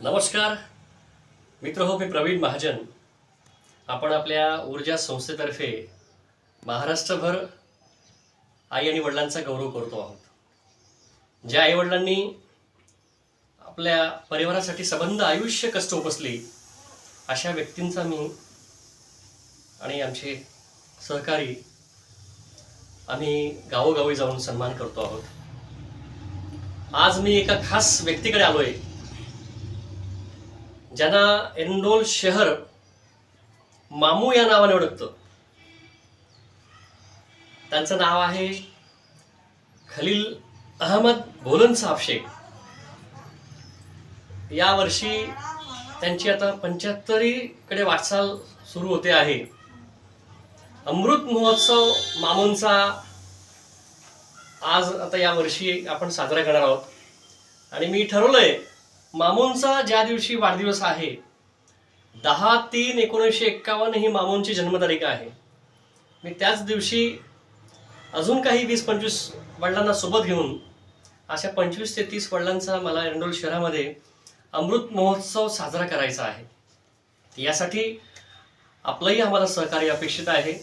नमस्कार. मित्र हो मी प्रवीण महाजन. आपण आपल्या ऊर्जा संस्थेतर्फे महाराष्ट्रभर आई आणि वडिलांचा गौरव करतो आहोत. ज्या आईवडिलांनी आपल्या परिवारासाठी संबंध आयुष्य कष्ट उपसली अशा व्यक्तींचा मी आणि आमचे सहकारी आम्ही गावोगावी जाऊन सन्मान करतो आहोत. आज मी एका खास व्यक्तीकडे आलोय. ज्यांना एंडोल शहर मामू या नावाने ओळखतं. त्यांचं नाव आहे खलील अहमद भोलन साहब शेख. या वर्षी त्यांची आता पंच्याहत्तरीकडे वाटचाल सुरू होते आहे. अमृत महोत्सव मामूंचा आज आता या वर्षी आपण साजरा करणार आहोत. आणि मी ठरवलंय मामूंचा ज्या दिवशी वाढदिवस आहे दहा तीन एकोणीसशे एक्कावन्न ही मामूंची जन्मतारीख आहे. मी त्याच दिवशी अजून काही वीस पंचवीस वडिलांना सोबत घेऊन अशा पंचवीस ते तीस वडिलांचा मला एरंडोल शहरामध्ये अमृत महोत्सव साजरा करायचा आहे. यासाठी आपलंही आम्हाला सहकार्य अपेक्षित आहे.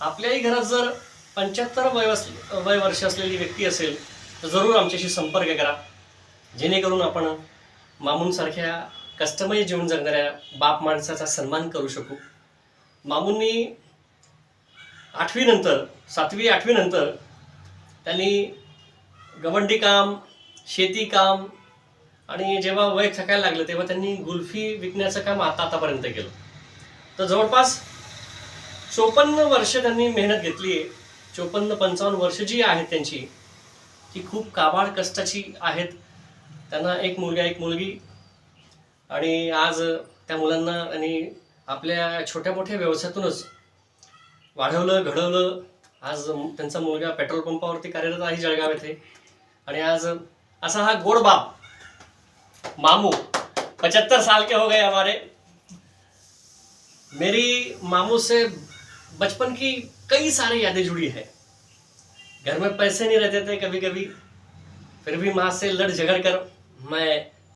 आपल्याही घरात जर पंच्याहत्तर वय अस वय वर्ष असलेली व्यक्ती असेल तर जरूर आमच्याशी संपर्क करा. जेणेकरून आपण मामूंसारख्या कष्टमय जीवन जगणाऱ्या बाप माणसाचा सन्मान करू शकू. मामूंनी आठवीनंतर सातवी आठवीनंतर त्यांनी गवंडी काम शेती काम आणि जेव्हा वय थकायला लागलं तेव्हा त्यांनी गुल्फी विकण्याचं काम आता आतापर्यंत केलं. तर जवळपास चोपन्न वर्ष त्यांनी मेहनत घेतली आहे. चोपन्न पंचावन्न वर्ष जी आहेत त्यांची ती खूप काबाड कष्टाची आहेत. त्यांना एक मुलगा एक मुलगी. आणि आज त्या मुलांना आणि आपल्या छोट्या मोठ्या व्यवसायातूनच वाढवलं घडवलं. आज त्यांचा मुलगा पेट्रोल पंपावरती कार्यरत आहे जळगाव येथे. आणि आज असा हा गोड बाप मामू पचहत्तर साल के हो गए हमारे. मेरी मामू से बचपन की कई सारी यादें जुड़ी है। घर में पैसे नहीं रहते थे कभी कभी फिर भी माँ से लड़ झगड़ कर मैं